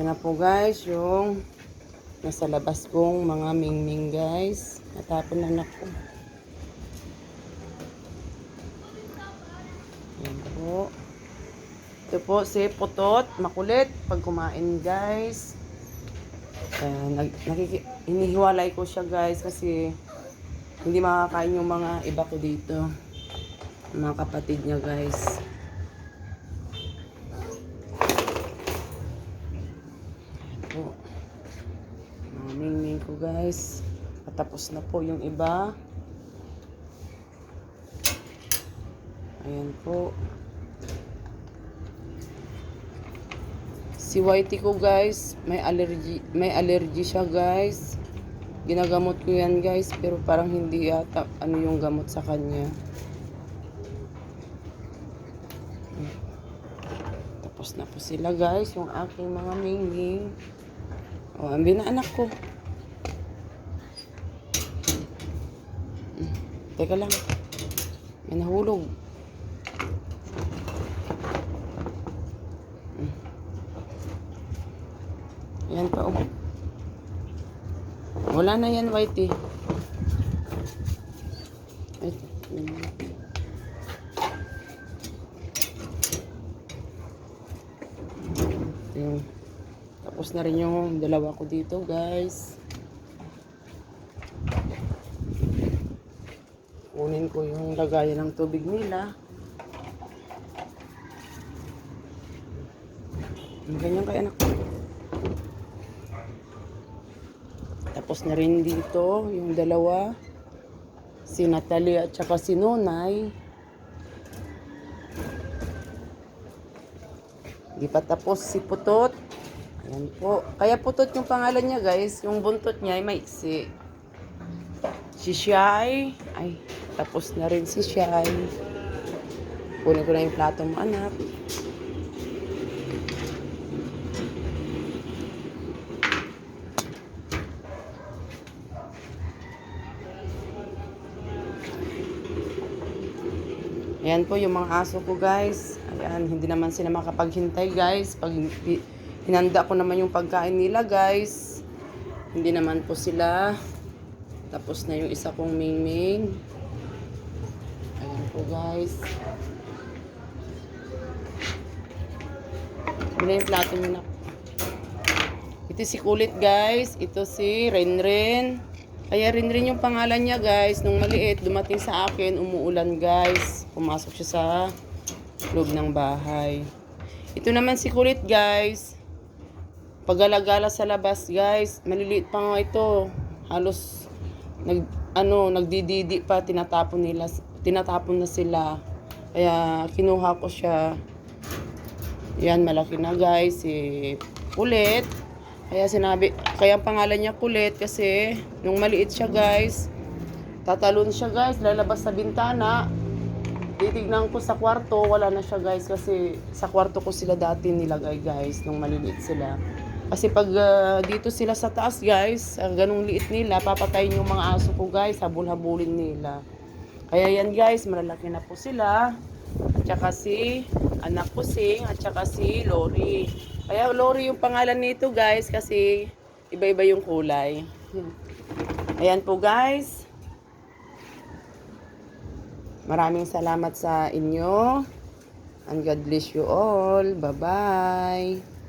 Ito na po guys, yung nasa labas kong mga mingming guys. Natapon na anak ko. Yan po. Ito po si Putot, makulit pag kumain guys. Uh, hinihiwalay ko siya guys kasi hindi makakain yung mga iba ko dito. Mga kapatid niya guys. Po. Mga mingming ko guys. Patapos na po yung iba. Ayan po. Si Whitey ko guys, may allergy, may allergy siya guys. Ginagamot ko yan guys, pero parang hindi yata ano yung gamot sa kanya. Tapos na po sila guys, yung aking mga mingming. O, ang anak ko. Hmm, Teka lang. May nahulog. Hmm. Yan pa oh. Wala na yan, Whitey. Ito tapos na rin yung dalawa ko dito, guys. Kunin ko yung lagayan ng tubig nila. Ganyan kay anak ko. Tapos na rin dito yung dalawa. Si Natalie at saka si Nonay. Di pa tapos si Putot. Ayan po. Kaya putot yung pangalan niya guys. Yung buntot niya ay maiksi. Si Shai. Ay, tapos na rin si Shai. Kunin ko na yung plato mo anak. Ayan po yung mga aso ko guys. Ayan, hindi naman sila makapaghintay guys. Pag hinanda ko naman yung pagkain nila guys. Hindi naman po sila. Tapos na yung isa kong mingming. Ayan po guys. Bila yung plato na. Ito si Kulit guys. Ito si Renren. Kaya Renren yung pangalan niya guys. Nung maliit, dumating sa akin, umuulan guys. Pumasok siya sa loob ng bahay. Ito naman si Kulit guys. Paggalagala sa labas guys. Maliliit pa nga ito. Halos nag ano nagdididi pa. Tinatapon nila tinatapon na sila. Kaya kinuha ko siya. Yan malaki na guys. Si kulit. Kaya sinabi kaya ang pangalan niya kulit kasi nung maliit siya guys tatalon siya guys lalabas sa bintana. Titignan ko sa kwarto wala na siya guys kasi sa kwarto ko sila dati nilagay guys nung maliliit sila kasi pag ah, dito sila sa taas guys, ang ganung liit nila, papatayin yung mga aso ko guys, habol-habulin nila. Kaya yan guys, malalaki na po sila. At saka si anak ko sing, at saka si Lori. Kaya Lori yung pangalan nito guys, kasi iba-iba yung kulay. Ayan po guys. Maraming salamat sa inyo. And God bless you all. Bye-bye.